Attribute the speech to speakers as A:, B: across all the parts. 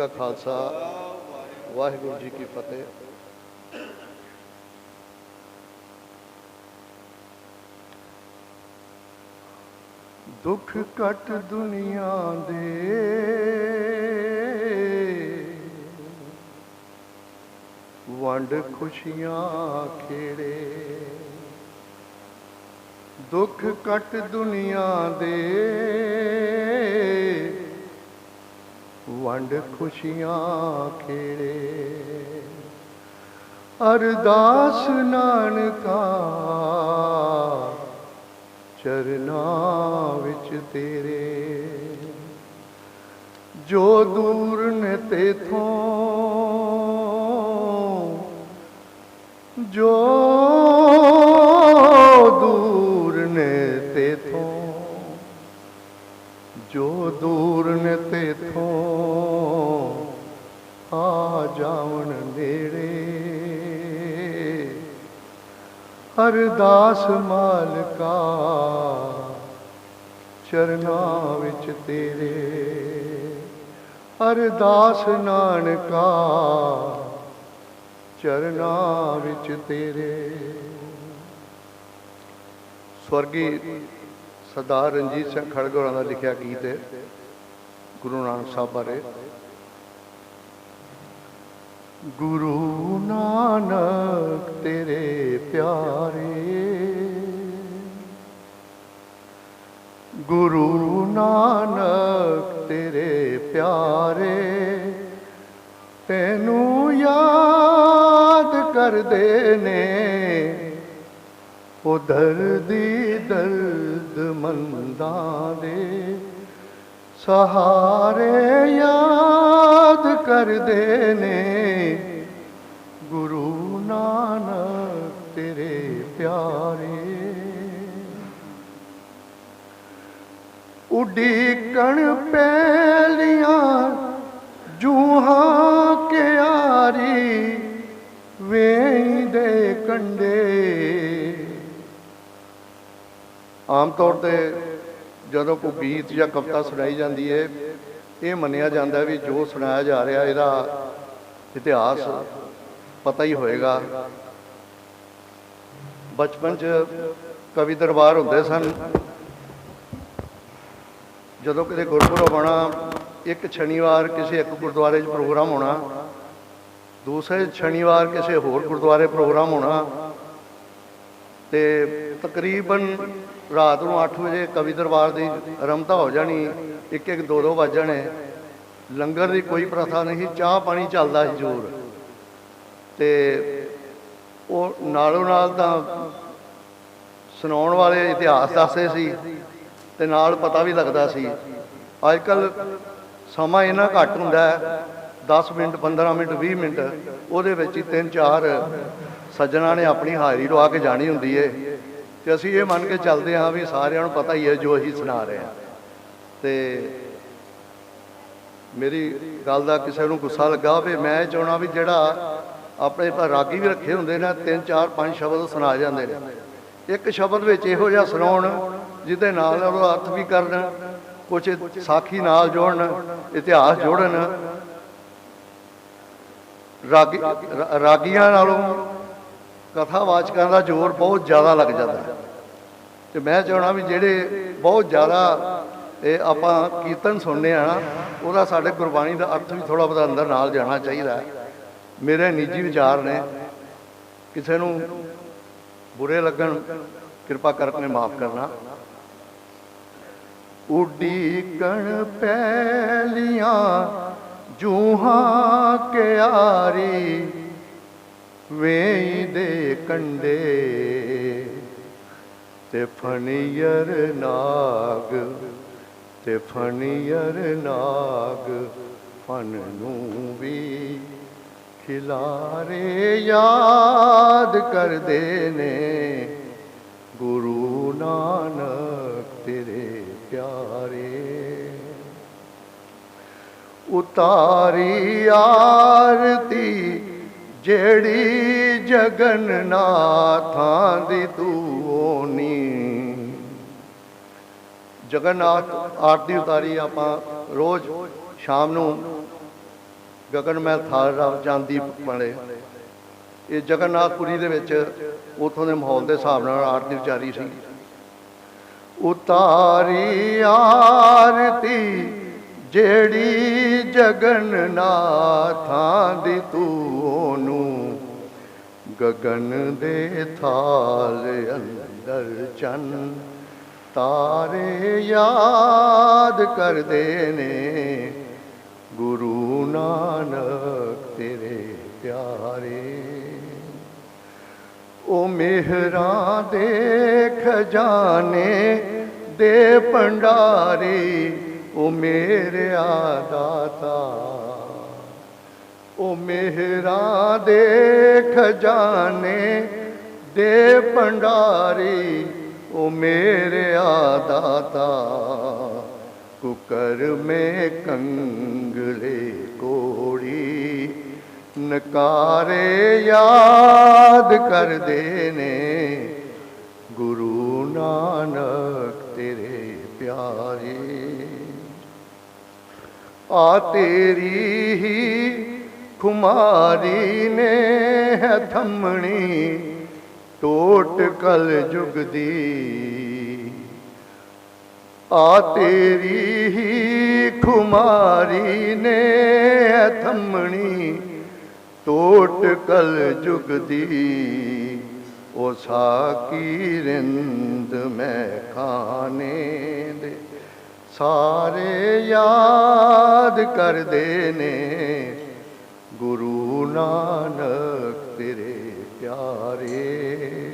A: ਕਾ ਖਾਲਸਾ, ਵਾਹਿਗੁਰੂ ਜੀ ਕੀ ਫਤਿਹ। ਦੁੱਖ ਕੱਟ ਦੁਨੀਆ ਦੇ। ਵੰਡ ਖੁਸ਼ੀਆਂ ਖੇੜੇ। ਦੁੱਖ ਕੱਟ ਦੁਨੀਆ ਦੇ। ਵੰਡ ਖੁਸ਼ੀਆਂ ਖੇੜੇ। ਅਰਦਾਸ ਨਾਨਕਾ, ਚਰਨਾਂ ਵਿੱਚ ਤੇਰੇ। ਜੋ ਦੂਰ ਨੇ ਤੇਥੋਂ, ਜੋ ਦੂਰ ਨੇ ਤੇਥੋਂ, ਜੋ ਦੂਰ ਨੇ ਤੇਥੋਂ ਆ ਜਾਵਣ ਨੇੜੇ। ਅਰਦਾਸ ਮਾਲਕਾ, ਚਰਨਾਂ ਵਿੱਚ ਤੇਰੇ। ਅਰਦਾਸ ਨਾਨਕਾ, ਚਰਨਾਂ ਵਿੱਚ ਤੇਰੇ। ਸਵਰਗੀ ਸਰਦਾਰ ਰਣਜੀਤ ਸਿੰਘ ਖੜਗੇ ਹੋਰਾਂ ਦਾ ਲਿਖਿਆ ਗੀਤ ਹੈ, ਗੁਰੂ ਨਾਨਕ ਸਾਹਿਬ ਬਾਰੇ। ਗੁਰੂ ਨਾਨਕ ਤੇਰੇ ਪਿਆਰੇ। ਗੁਰੂ ਨਾਨਕ ਤੇਰੇ ਪਿਆਰੇ, ਤੈਨੂੰ ਯਾਦ ਕਰਦੇ ਨੇ। ਉਹ ਦਰਦੀ ਦਰਦ ਮੰਦਾਂ ਦੇ ਸਹਾਰੇ ਯਾਦ ਕਰਦੇ ਨੇ। ਗੁਰੂ ਨਾਨਕ ਤੇਰੇ ਪਿਆਰੇ। ਉਡੀਕਣ ਪਹਿਲੀਆਂ ਜੂਹਾਂ ਕਿਆਰੀ ਵੇਂਦੇ ਕੰਡੇ ਆਮ ਤੌਰ ਤੇ ਜਦੋਂ ਕੋਈ ਗੀਤ ਜਾਂ ਕਵਿਤਾ ਸੁਣਾਈ ਜਾਂਦੀ ਹੈ ਇਹ ਮੰਨਿਆ ਜਾਂਦਾ ਵੀ ਜੋ ਸੁਣਾਇਆ ਜਾ ਰਿਹਾ, ਇਹਦਾ ਇਤਿਹਾਸ ਪਤਾ ਹੀ ਹੋਏਗਾ। ਬਚਪਨ 'ਚ ਕਵੀ ਦਰਬਾਰ ਹੁੰਦੇ ਸਨ। ਜਦੋਂ ਕਿਤੇ ਗੁਰਪੁਰਬ ਆਉਣਾ, ਇੱਕ ਸ਼ਨੀਵਾਰ ਕਿਸੇ ਇੱਕ ਗੁਰਦੁਆਰੇ 'ਚ ਪ੍ਰੋਗਰਾਮ ਹੋਣਾ, ਦੂਸਰੇ ਸ਼ਨੀਵਾਰ ਕਿਸੇ ਹੋਰ ਗੁਰਦੁਆਰੇ ਪ੍ਰੋਗਰਾਮ ਹੋਣਾ, ਤੇ ਤਕਰੀਬਨ ਰਾਤ ਨੂੰ 8 ਵਜੇ ਕਵੀ ਦਰਬਾਰ ਦੀ ਆਰੰਭਤਾ ਹੋ ਜਾਣੀ। ਇੱਕ ਇੱਕ ਦੋ ਦੋ ਵੱਜ ਲੰਗਰ ਦੀ ਕੋਈ ਪ੍ਰਥਾ ਨਹੀਂ ਚਾਹ ਪਾਣੀ ਚੱਲਦਾ ਸੀ ਜ਼ਰੂਰ। ਤੇ ਉਹ ਨਾਲੋਂ ਨਾਲ ਤਾਂ ਸੁਣਾਉਣ ਵਾਲੇ ਇਤਿਹਾਸ ਦੱਸਦੇ ਸੀ ਤੇ ਨਾਲ ਪਤਾ ਵੀ ਲੱਗਦਾ ਸੀ। ਅੱਜ ਕੱਲ ਸਮਾਂ ਇੰਨਾ ਘੱਟ ਹੁੰਦਾ ਹੈ 10 ਮਿੰਟ 15 ਮਿੰਟ 20 ਮਿੰਟ, ਉਹਦੇ ਵਿੱਚ ਹੀ ਤਿੰਨ ਚਾਰ ਸੱਜਣਾ ਨੇ ਆਪਣੀ ਹਾਜ਼ਰੀ ਲਵਾ ਕੇ ਜਾਣੀ ਹੁੰਦੀ ਏ। ਤੇ ਅਸੀਂ ਇਹ ਮੰਨ ਕੇ ਚੱਲਦੇ ਹਾਂ ਵੀ ਸਾਰਿਆਂ ਨੂੰ ਪਤਾ ਹੀ ਹੈ ਜੋ ਅਸੀਂ ਸੁਣਾ ਰਹੇ ਹਾਂ। ਤੇ ਮੇਰੀ ਗੱਲ ਦਾ ਕਿਸੇ ਨੂੰ ਗੁੱਸਾ ਲੱਗਾ ਵੀ ਮੈਂ ਇਹ ਚਾਹਣਾ ਵੀ ਜਿਹੜਾ ਆਪਣੇ ਪਰ ਰਾਗੀ ਵੀ ਰੱਖੇ ਹੁੰਦੇ ਨੇ, ਤਿੰਨ, ਚਾਰ, ਪੰਜ ਸ਼ਬਦ ਸੁਣਾ ਜਾਂਦੇ ਨੇ ਇੱਕ ਸ਼ਬਦ ਵਿੱਚ ਇਹੋ ਜਿਹਾ ਸੁਣਾਉਣ, ਜਿਹਦੇ ਨਾਲ ਉਹ ਅਰਥ ਵੀ ਕਰਨ ਕੁਝ ਸਾਖੀ ਨਾਲ ਜੋੜਨ, ਇਤਿਹਾਸ ਜੋੜਨ ਰਾਗੀ, ਰਾਗੀਆਂ ਨਾਲੋਂ ਕਥਾਵਾਚਕਾਂ ਦਾ ਜ਼ੋਰ ਬਹੁਤ ਜ਼ਿਆਦਾ ਲੱਗ ਜਾਂਦਾ ਹੈ। ਤੇ ਮੈਂ ਚਾਹਣਾ ਵੀ ਜਿਹੜੇ ਬਹੁਤ ਜ਼ਿਆਦਾ ਇਹ ਆਪਾਂ ਕੀਰਤਨ ਸੁਣਨੇ ਆ ਨਾ, ਉਹਦਾ ਸਾਡੇ ਗੁਰਬਾਣੀ ਦਾ ਅਰਥ ਵੀ ਥੋੜਾ ਬਹੁਤਾ ਅੰਦਰ ਨਾਲ ਜਾਣਾ ਚਾਹੀਦਾ ਹੈ। ਮੇਰੇ ਨਿੱਜੀ ਵਿਚਾਰ ਨੇ, ਕਿਸੇ ਨੂੰ ਬੁਰੇ ਲੱਗਣ, ਕਿਰਪਾ ਕਰਕੇ ਮਾਫ ਕਰਨਾ ਉਡੀਕਣ ਪੈਲੀਆਂ, ਜੂਹਾਂ ਕਿਆਰੀ ਵੇਂਦੇ ਕੰਡੇ ਤੇ ਫਣੀਅਰ ਨਾਗ ਤੇ ਫਣੀਅਰ ਨਾਗ ਫਨ ਨੂੰ ਵੀ ਖਿਲਾਰੇ ਯਾਦ ਕਰਦੇ ਨੇ। ਗੁਰੂ ਨਾਨਕ ਤੇਰੇ ਪਿਆਰੇ। ਉਤਾਰੀ ਆਰਤੀ ਜਿਹੜੀ ਜਗਨਨਾਥਾਂ ਦੀ ਤੂਨੀ ਜਗਨਨਾਥ ਆਰਤੀ ਉਤਾਰੀ ਆਪਾਂ ਰੋਜ਼ ਸ਼ਾਮ ਨੂੰ ਗਗਨ ਮੈਂ ਥਾਲ ਰਵ ਜਾਂਦੀ ਬਣੇ ਇਹ ਜਗਨਨਾਥਪੁਰੀ ਦੇ ਵਿੱਚ ਉਥੋਂ ਦੇ ਮਾਹੌਲ ਦੇ ਹਿਸਾਬ ਨਾਲ ਆਰਤੀ ਵਿਚਾਰੀ ਸੀ। ਉਤਾਰੀ ਆਰਤੀ ਜਿਹੜੀ ਜਗਨਨਾਥਾਂ ਦੀ ਤੂੰ ਉਹਨੂੰ ਗਗਨ ਦੇ ਥਾਲ ਅੰਦਰ ਚੰਨ ਤਾਰੇ ਯਾਦ ਕਰਦੇ ਨੇ। ਗੁਰੂ ਨਾਨਕ ਤੇਰੇ ਪਿਆਰੇ। ਉਹ ਮਿਹਰਾਂ ਦੇ ਖਜ਼ਾਨੇ ਦੇ ਭੰਡਾਰੀ ਉਹ ਮੇਰਿਆ ਦਾਤਾ। ਉਹ ਮਿਹਰਾਂ ਦੇ ਖਜ਼ਾਨੇ ਦੇ ਭੰਡਾਰੀ ਉਹ ਮੇਰਿਆ ਦਾਤਾ ਕੁਕਰ ਮੇ ਕੰਗਲੇ ਕੋੜੀ। ਨਕਾਰੇ ਯਾਦ ਕਰਦੇ ਨੇ, ਗੁਰੂ ਨਾਨਕ ਤੇਰੇ ਪਿਆਰੇ। ਆ ਤੇਰੀ ਹੀ ਖੁਮਾਰੀ ਨੇ ਹੈ ਥੰਮਣੀ ਟੋਟ ਕਲ ਜੁਗ ਦੀ। ਆ ਤੇਰੀ ਹੀ ਖੁਮਾਰੀ ਨੇ ਥੰਮਣੀ, ਟੋਟ ਕਲ ਜੁਗ ਦੀ। ਉਹ ਸਾਕੀ ਰਿੰਦ ਮੈਂ ਖਾਨੇ ਦੇ, ਸਾਰੇ ਯਾਦ ਕਰਦੇ ਨੇ। ਗੁਰੂ ਨਾਨਕ ਤੇਰੇ ਪਿਆਰੇ।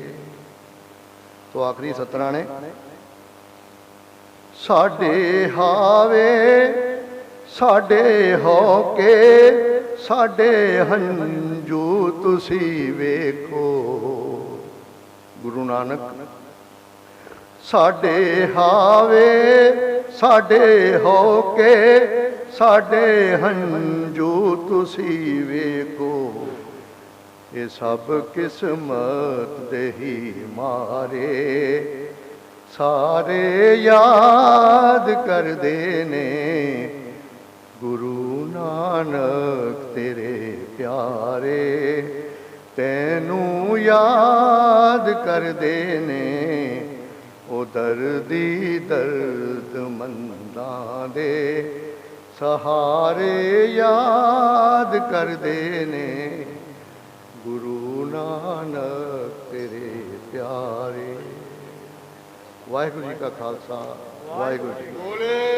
A: ਤੋਂ ਆਖਰੀ ਸਤਰਾਂ ਨੇ। ਸਾਡੇ ਹਾਵੇ, ਸਾਡੇ ਹੋ ਕੇ ਸਾਡੇ ਹੰਝੂ ਤੁਸੀਂ ਵੇਖੋ। ਗੁਰੂ ਨਾਨਕ, ਸਾਡੇ ਹਾਵੇ, ਸਾਡੇ ਹੋ ਕੇ ਸਾਡੇ ਹੰਝੂ ਤੁਸੀਂ ਵੇਖੋ। ਇਹ ਸਭ ਕਿਸਮਤ ਦੇ ਹੀ ਮਾਰੇ। ਸਾਰੇ ਯਾਦ ਕਰਦੇ ਨੇ, ਗੁਰੂ ਨਾਨਕ ਤੇਰੇ ਪਿਆਰੇ। ਤੈਨੂੰ ਯਾਦ ਕਰਦੇ ਨੇ, ਉਹ ਦਰਦੀ ਦਰਦ ਮੰਦਾਂ ਦੇ। ਸਹਾਰੇ ਯਾਦ ਕਰਦੇ ਨੇ ਗੁਰੂ ਨਾਨਕ ਤੇਰੇ ਪਿਆਰੇ। ਵਾਹਿਗੁਰੂ ਜੀ ਕਾ ਖਾਲਸਾ ਵਾਹਿਗੁਰੂ ਜੀ